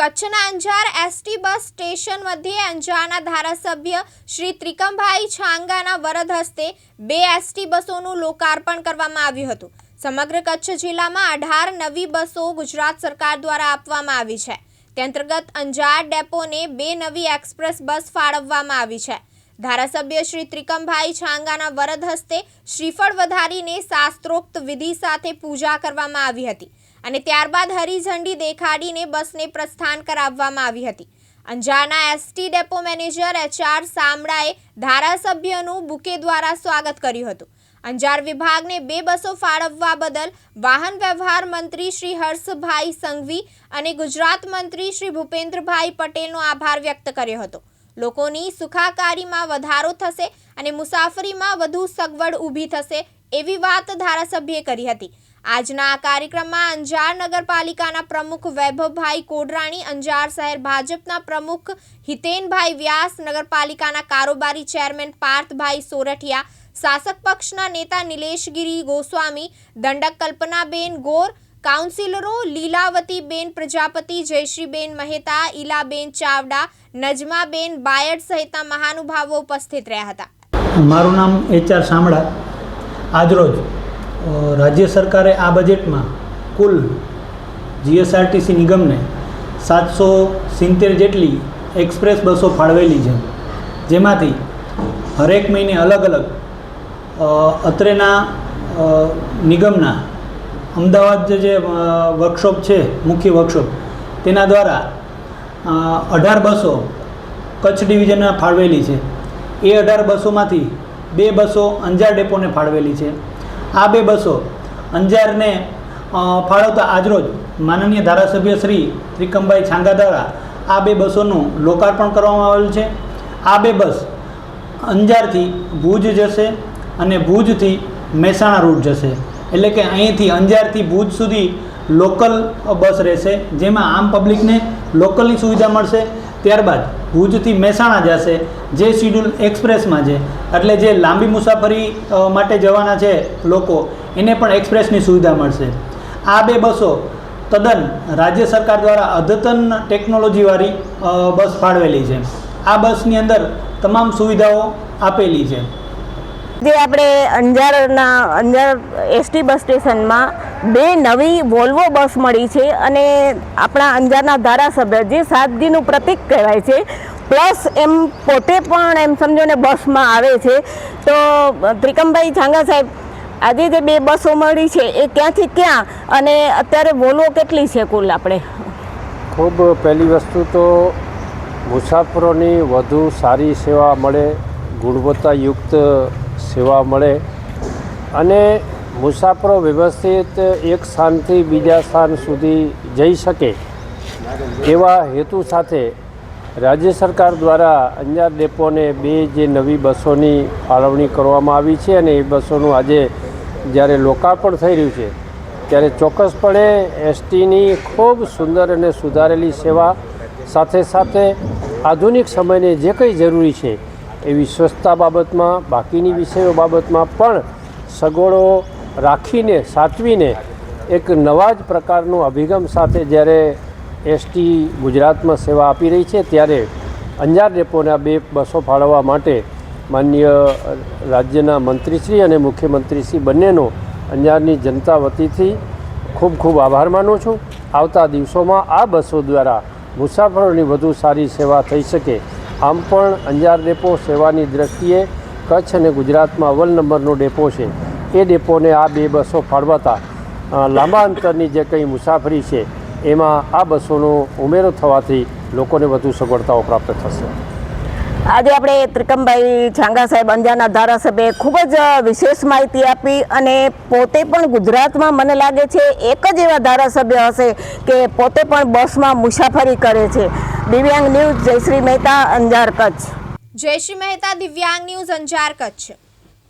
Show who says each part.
Speaker 1: કચ્છના Anjar ST bus station મધ્યે અંજારના ધારાસભ્ય શ્રી ત્રિકમભાઈ છાંગાના વરદ હસ્તે બે એસટી બસોનું લોકાર્પણ કરવામાં આવ્યું હતું. સમગ્ર કચ્છ જિલ્લામાં અઢાર નવી બસો ગુજરાત સરકાર દ્વારા આપવામાં આવી છે. તે અંતર્ગત અંજાર ડેપોને બે નવી એક્સપ્રેસ બસ ફાળવવામાં આવી છે. ધારાસભ્ય શ્રી ત્રિકમભાઈ છાંગાના વરદ હસ્તે શ્રીફળ વધારીને શાસ્ત્રોક્ત વિધિ સાથે પૂજા કરવામાં આવી હતી અને ત્યારબાદ હરિઝંડી દેખાડીને બસને પ્રસ્થાન કરાવવામાં આવી હતી. અંજારના એસટી ડેપો મેનેજર એચઆર સામડાએ ધારાસભ્યનું બુકે દ્વારા સ્વાગત કર્યું હતું. અંજાર વિભાગને બે બસો ફાળવવા બદલ વાહન વ્યવહાર મંત્રી શ્રી હર્ષભાઈ સંઘવી અને ગુજરાત મંત્રી શ્રી ભૂપેન્દ્રભાઈ પટેલનો આભાર વ્યક્ત કર્યો હતો. લોકોની સુખાકારીમાં વધારો થશે અને મુસાફરીમાં વધુ સગવડ ઊભી થશે એવી વાત ધારાસભ્યે કરી હતી. આજના આ કાર્યક્રમમાં અંજાર નગરપાલિકાના પ્રમુખ વૈભવભાઈ કોડરાણી, અંજાર શહેર ભાજપના પ્રમુખ હિતેનભાઈ વ્યાસ, નગરપાલિકાના કારોબારી ચેરમેન પાર્થભાઈ સોરઠિયા, શાસક પક્ષના નેતા નિલેશગીરી ગોસ્વામી, દંડક કલ્પનાબેન ગોર કાઉન્સિલરો લીલાવતીબેન પ્રજાપતિ, જયશ્રીબેન મહેતા, ઈલાબેન ચાવડા, નજમાબેન બાયડ સહિતના મહાનુભાવો ઉપસ્થિત રહ્યા હતા.
Speaker 2: મારું નામ એચઆર શામળા. આજરોજ રાજ્ય સરકારે આ બજેટમાં કુલ જીએસઆરટીસી નિગમને સાતસો સિત્તેર જેટલી એક્સપ્રેસ બસો ફાળવેલી છે. જેમાંથી હરેક મહિને અલગ અલગ અત્રેના નિગમના અમદાવાદ જે વર્કશોપ છે, મુખ્ય વર્કશોપ તેના દ્વારા અઢાર બસો કચ્છ ડિવિઝનમાં ફાળવેલી છે. એ અઢાર બસોમાંથી બે બસો અંજાર ડેપોને ફાળવેલી છે. આ બે બસો અંજારને ફાળવતા આજરોજ માનનીય ધારાસભ્ય શ્રી ત્રિકમભાઈ છાંગા દ્વારા આ બે બસોનું લોકાર્પણ કરવામાં આવેલું છે. આ બે બસ અંજારથી ભુજ જશે અને ભુજથી મહેસાણા રૂટ જશે. એટલે કે અહીંથી અંજારથી ભુજ સુધી લોકલ બસ રહેશે, જેમાં આમ પબ્લિકને લોકલની સુવિધા મળશે. ત્યારબાદ ભુજથી મહેસાણા જશે, જે શિડ્યુલ એક્સપ્રેસમાં છે. એટલે જે લાંબી મુસાફરી માટે જવાના છે લોકો, એને પણ એક્સપ્રેસની સુવિધા મળશે. આ બે બસો તદ્દન રાજ્ય સરકાર દ્વારા અદ્યતન ટેકનોલોજીવાળી બસ ફાળવેલી છે. આ બસની અંદર તમામ સુવિધાઓ આપેલી છે.
Speaker 3: જે આપણે અંજારના અંજાર એસટી બસ સ્ટેશનમાં બે નવી વોલ્વો બસ મળી છે અને આપણા અંજારના ધારાસભ્ય જે સાદગીનું પ્રતીક કહેવાય છે, પ્લસ એમ પોતે પણ એમ સમજો ને બસમાં આવે છે. તો, ત્રિકમભાઈ છાંગા સાહેબ, આજે જે બે બસો મળી છે, એ ક્યાંથી ક્યાં અને અત્યારે વોલ્વો કેટલી છે કુલ આપણે?
Speaker 4: ખૂબ પહેલી વસ્તુ તો મુસાફરોની વધુ સારી સેવા મળે, ગુણવત્તાયુક્ત સેવા મળે. અને મુસાફરો વ્યવસ્થિત એક સ્થાનથી બીજા સ્થાન સુધી જઈ શકે એવા હેતુ સાથે રાજ્ય સરકાર દ્વારા અંજાર ડેપોને બે જે નવી બસોની ફાળવણી કરવામાં આવી છે અને એ બસોનું આજે જ્યારે લોકાર્પણ થઈ રહ્યું છે, ત્યારે ચોક્કસપણે એસટીની ખૂબ સુંદર અને સુધારેલી સેવા સાથે સાથે આધુનિક સમયને જે કંઈ જરૂરી છે એવી સ્વચ્છતા બાબતમાં, બાકીની વિષયો બાબતમાં પણ સગવડો રાખીને, સાચવીને એક નવા જ પ્રકારનો અભિગમ સાથે જ્યારે એસટી ગુજરાતમાં સેવા આપી રહી છે, ત્યારે અંજાર ડેપોના બે બસો ફાળવવા માટે માન્ય રાજ્યના મંત્રીશ્રી અને મુખ્યમંત્રીશ્રી બંનેનો અંજારની જનતા વતીથી ખૂબ ખૂબ આભાર માનું છું. આવતા દિવસોમાં આ બસો દ્વારા મુસાફરોની વધુ સારી સેવા થઈ શકે આમ પણ અંજાર ડેપો સેવાની દ્રષ્ટિએ કચ્છ અને ગુજરાતમાં અવ્વલ નંબરનો ડેપો છે. એ ડેપોને આ બે બસો ફાળવાતા લાંબા અંતરની જે કંઈ મુસાફરી છે, એમાં આ બસોનો ઉમેરો થવાથી લોકોને વધુ સગવડતાઓ પ્રાપ્ત થશે.
Speaker 3: આજે આપણે ત્રિકમભાઈ છાંગા સાહેબ, અંજારના ધારાસભ્યે ખૂબ જ વિશેષ માહિતી આપી અને પોતે પણ ગુજરાતમાં મને લાગે છે એક જ એવા ધારાસભ્ય હશે કે પોતે પણ બસમાં મુસાફરી કરે છે. દિવ્યાંગ ન્યૂઝ જયશ્રી મહેતા અંજાર કચ્છ.
Speaker 1: જયશ્રી મહેતા દિવ્યાંગ ન્યૂઝ અંજાર કચ્છ.